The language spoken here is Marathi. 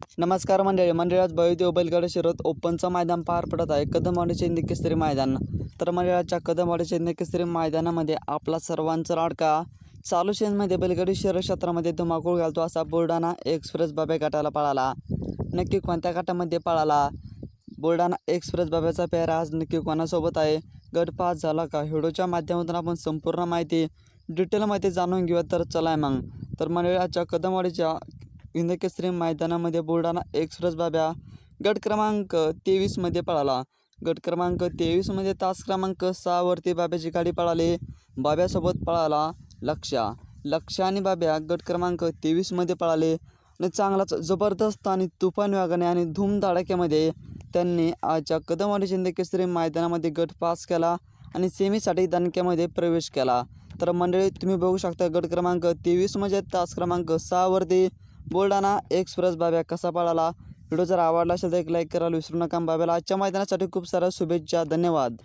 नमस्कार मंडळी मंडळी आज भयदेव बैलगाडा शिरत ओपनचं मैदान पार पडत आहे. कदमवाडीचे निकेश्री मैदान. तर मंडळाच्या कदमवाडीचे निकेश्री मैदानामध्ये आपला सर्वांचा लाडका चालू शेनमध्ये बैलगाडी शहर क्षेत्रामध्ये धुमाकूळ घालतो असा बुलढाणा एक्सप्रेस बाबे गटाला पळाला. नक्की कोणत्या गटामध्ये पळाला? बुलढाणा एक्सप्रेस बाब्याचा पेहरा आज नक्की कोणासोबत आहे? गट पास झाला का? व्हिडिओच्या माध्यमातून आपण संपूर्ण माहिती डिटेलमध्ये जाणून घेऊया. तर चला मग. तर मंडळाच्या कदमवाडीच्या हिंदकेसरी मैदानामध्ये बुलढाणा एक्सप्रेस बाब्या गट क्रमांक तेवीसमध्ये पळाला. गट क्रमांक तेवीसमध्ये तास क्रमांक सहावरती बाब्याची गाडी पळाली. बाब्यासोबत पळाला लक्षा लक्ष आणि बाब्या गट क्रमांक तेवीसमध्ये पळाले आणि चांगलाच जबरदस्त आणि तुफान वागणे आणि धूमधडाक्यामध्ये त्यांनी आजच्या कदमवाडी शिंदकेसरी मैदानामध्ये गट पास केला आणि सेमीसाठी दणक्यामध्ये प्रवेश केला. तर मंडळी तुम्ही बघू शकता गट क्रमांक तेवीस म्हणजे तास क्रमांक सहावरती बुलढाणा एक्सप्रेस बाब्या कसा पळाला व्हिडिओ जर आवडला असेल तर एक लाईक करायला विसरू नका बाब्याला. आजच्या मैदानासाठी खूप साऱ्या शुभेच्छा. धन्यवाद.